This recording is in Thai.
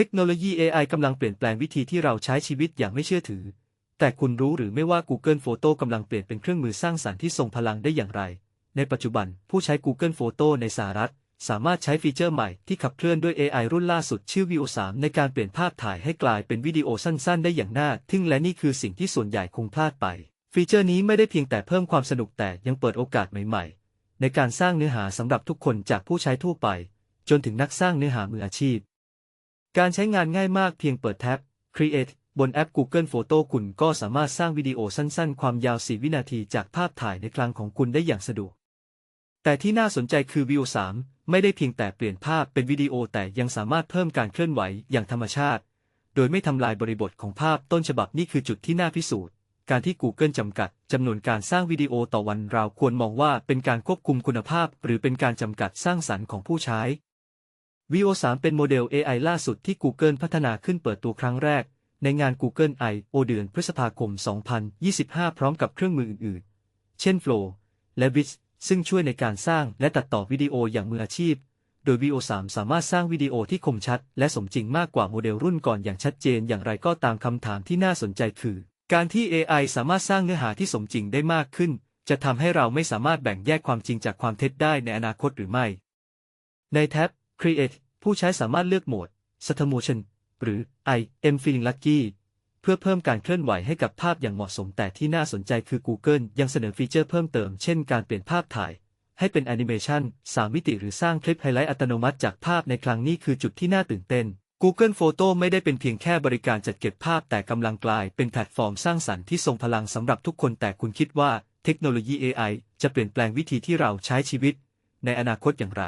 เทคโนโลยี AI กำลังเปลี่ยนแปลงวิธีที่เราใช้ชีวิตอย่างไม่เชื่อถือ แต่คุณรู้หรือไม่ว่า Google Photo กำลังเปลี่ยนเป็นเครื่องมือสร้างสรรค์ที่ทรงพลังได้อย่างไร ในปัจจุบันผู้ใช้ Google Photo ในสหรัฐ สามารถใช้ฟีเจอร์ใหม่ที่ขับเคลื่อนด้วย AI รุ่นล่าสุดชื่อ Veo 3ในการเปลี่ยนภาพถ่ายให้กลายเป็นวิดีโอสั้นๆ ได้อย่างน่าทึ่งและนี่คือสิ่งที่ส่วนใหญ่คงพลาดไป ฟีเจอร์นี้ไม่ได้เพียงแต่เพิ่มความสนุกแต่ยังเปิดโอกาสใหม่ ๆ ในการสร้างเนื้อหาสำหรับทุกคนจากผู้ใช้ทั่วไป จนถึงนักสร้างเนื้อหามืออาชีพ การใช้งานง่ายมากเพียงเปิดแท็บ Create บนแอป Google Photo คุณก็สามารถสร้างวิดีโอสั้นๆ ความยาว 4 วินาทีจากภาพถ่ายในคลังของคุณได้อย่างสะดวก แต่ที่น่าสนใจคือ View 3 ไม่ได้เพียงแต่เปลี่ยนภาพเป็นวิดีโอแต่ยังสามารถเพิ่มการเคลื่อนไหวอย่างธรรมชาติ โดยไม่ทำลายบริบทของภาพต้นฉบับนี่คือจุดที่น่าพิสูจน์ การที่ Google จำกัดจำนวนการสร้างวิดีโอต่อวันเราควรมองว่าเป็นการควบคุมคุณภาพ หรือเป็นการจำกัดสร้างสรรค์ของผู้ใช้ Veo 3 เป็นโมเดล AI ล่าสุดที่ Google พัฒนาขึ้นเปิดตัวครั้งแรก ในงาน Google I/O เดือนพฤษภาคม 2025 พร้อมกับเครื่องมืออื่นๆ เช่น Flow และ Bits ซึ่งช่วยในการสร้างและตัดต่อวิดีโออย่างมืออาชีพ โดย Veo 3 สามารถสร้างวิดีโอที่คมชัด และสมจริงมากกว่าโมเดลรุ่นก่อนอย่างชัดเจนอย่างไรก็ตามคำถามที่น่าสนใจคือ การที่ AI สามารถสร้างเนื้อหาที่สมจริงได้มากขึ้น จะทำให้เราไม่สามารถแบ่งแยกความจริงจากความเท็จได้ในอนาคตหรือไม่ ในแท็บ Create ผู้ใช้สามารถเลือกโหมด Slow Motion หรือ I am feeling lucky เพื่อเพิ่มการเคลื่อนไหวให้กับภาพอย่างเหมาะสมแต่ที่น่าสนใจคือ Google ยังเสนอฟีเจอร์เพิ่มเติม เช่นการเปลี่ยนภาพถ่าย ให้เป็นแอนิเมชัน3มิติหรือสร้างคลิปไฮไลท์อัตโนมัติจากภาพในครั้งนี้คือจุดที่น่าตื่นเต้น Google Photo ไม่ได้เป็นเพียงแค่บริการจัดเก็บภาพแต่กำลังกลายเป็นแพลตฟอร์มสร้างสรรค์ที่ทรงพลังสำหรับทุกคนแต่คุณคิดว่าเทคโนโลยี AI จะเปลี่ยนแปลงวิธีที่เราใช้ชีวิต ในอนาคตอย่างไร